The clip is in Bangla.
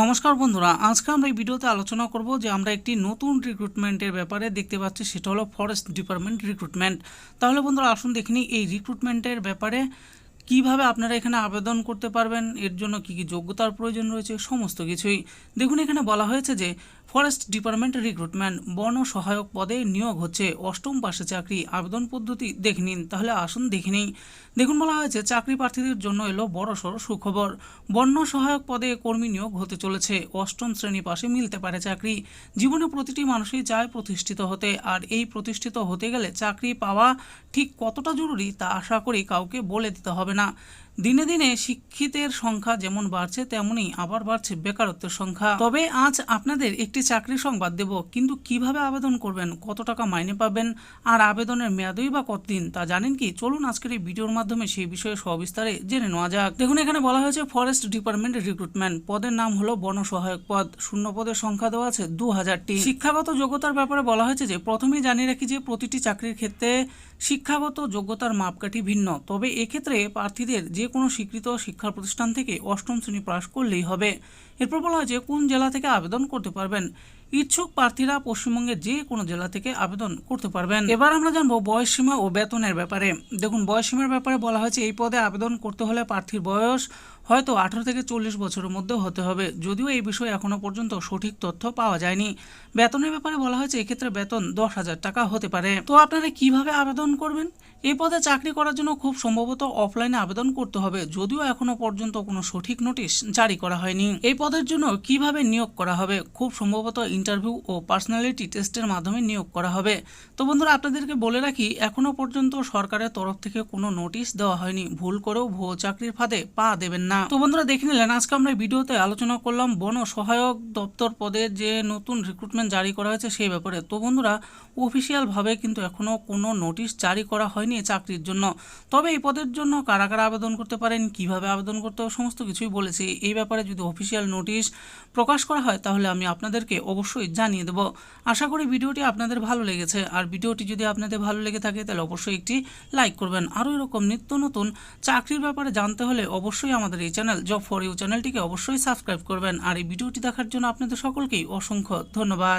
নমস্কার বন্ধুরা, আজকে আমরা এই ভিডিওতে আলোচনা করব যে আমরা একটি নতুন রিক্রুটমেন্টের ব্যাপারে দেখতে পাচ্ছি, সেটা হলো ফরেস্ট ডিপার্টমেন্ট রিক্রুটমেন্ট তাহলে বন্ধুরা, আসুন দেখিনি এই রিক্রুটমেন্টের ব্যাপারে কীভাবে আপনারা এখানে আবেদন করতে পারবেন, এর জন্য কি কি যোগ্যতার প্রয়োজন রয়েছে, সমস্ত কিছুই। দেখুন, এখানে বলা হয়েছে যে ফরেস্ট ডিপার্টমেন্ট রিক্রুটমেন্ট বন সহায়ক পদে নিয়োগ হচ্ছে। অষ্টম পাশে চাকরি আবেদন পদ্ধতি দেখে নিন। তাহলে আসুন দেখে নিই। দেখুন বলা হয়েছে, চাকরি প্রার্থীদের জন্য এলো বড় সড় সুখবর। বন্য সহায়ক পদে কর্মী নিয়োগ হতে চলেছে। অষ্টম শ্রেণি পাশে মিলতে পারে চাকরি। জীবনে প্রতিটি মানুষই চায় প্রতিষ্ঠিত হতে। আর এই প্রতিষ্ঠিত হতে গেলে চাকরি পাওয়া ঠিক কতটা জরুরি তা আশা করি কাউকে বলে দিতে হবে না। দিনে দিনে শিক্ষিতের সংখ্যা যেমন বাড়ছে তেমনি আবার বাড়ছে বেকারত্বের সংখ্যা। তবে আজ আপনাদের একটি চাকরি সংবাদ দেব, কিন্তু কীভাবে আবেদন করবেন, কত টাকা মাইনে পাবেন, আর আবেদনের মেয়াদই বা কতদিন, তা জানেন কি? চলুন আজকের এই ভিডিওর মাধ্যমে সেই বিষয়ে সবিস্তারে জেনে নেওয়া যাক। দেখুন, এখানে বলা হয়েছে, ফরেস্ট ডিপার্টমেন্ট রিক্রুটমেন্ট। পদের নাম হলো বন সহায়ক পদ। শূন্য পদের সংখ্যা দেওয়া আছে দু হাজারটি শিক্ষাগত যোগ্যতার ব্যাপারে বলা হয়েছে যে, প্রথমেই জানিয়ে রাখি যে, প্রতিটি চাকরির ক্ষেত্রে শিক্ষাগত যোগ্যতার মাপকাঠি ভিন্ন। তবে এক্ষেত্রে প্রার্থীদের যে কোনো স্বীকৃত শিক্ষা প্রতিষ্ঠান থেকে অষ্টম শ্রেণি পাশ করলেই হবে। এরপর বলা হয় যে কোন জেলা থেকে আবেদন করতে পারবেন? ইচ্ছুক প্রার্থীরা পশ্চিমবঙ্গের যে কোনো জেলা থেকে আবেদন করতে পারবেন। এবার আমরা জানব বয়সসীমা ও বেতনের ব্যাপারে। দেখুন বয়সসীমার ব্যাপারে বলা হয়েছে, এই পদে আবেদন করতে হলে প্রার্থীর বয়স হয়তো আঠারো থেকে চল্লিশ বছরের মধ্যে হতে হবে। যদিও এই বিষয়ে এখনও পর্যন্ত সঠিক তথ্য পাওয়া যায়নি। বেতনের ব্যাপারে বলা হয়েছে, এক্ষেত্রে বেতন দশ হাজার টাকা হতে পারে। তো আপনারা কীভাবে আবেদন করবেন? এই পদে চাকরি করার জন্য খুব সম্ভবত অফলাইনে আবেদন করতে হবে। যদিও এখনও পর্যন্ত কোনো সঠিক নোটিশ জারি করা হয়নি। এই পদের জন্য কীভাবে নিয়োগ করা হবে? খুব সম্ভবত ইন্টারভিউ ও পার্সোনালিটি টেস্টের মাধ্যমে নিয়োগ করা হবে। তো বন্ধুরা, আপনাদেরকে বলে রাখি এখনও পর্যন্ত সরকারের তরফ থেকে কোনো নোটিশ দেওয়া হয়নি। ভুল করেও ভুয়ো চাকরির ফাঁদে পা দেবেন না। তো বন্ধুরা, দেখে নিলেন, আজকে আমরা ভিডিওতে আলোচনা করলাম বন সহায়ক দপ্তর পদের যে নতুন রিক্রুটমেন্ট জারি করা হয়েছে সেই ব্যাপারে। তো বন্ধুরা অফিসিয়াল ভাবে কিন্তু এখনও কোনো নোটিশ জারি করা হয়নি চাকরির জন্য। তবে এই পদের জন্য কারা কারা আবেদন করতে পারেন, কীভাবে আবেদন করতে সমস্ত কিছুই বলেছি। এই ব্যাপারে যদি অফিসিয়াল নোটিশ প্রকাশ করা হয়, তাহলে আমি আপনাদেরকে অবশ্যই জানিয়ে দেব। আশা করি ভিডিওটি আপনাদের ভালো লেগেছে। আর ভিডিওটি যদি আপনাদের ভালো লেগে থাকে, তাহলে অবশ্যই একটি লাইক করবেন। আরও এরকম নিত্য নতুন চাকরির ব্যাপারে জানতে হলে অবশ্যই আমাদের এই চ্যানেল জব ফর ইউ চ্যানেলটিকে অবশ্যই সাবস্ক্রাইব করবেন। আর এই ভিডিওটি দেখার জন্য আপনাদের সকলকেই অসংখ্য ধন্যবাদ।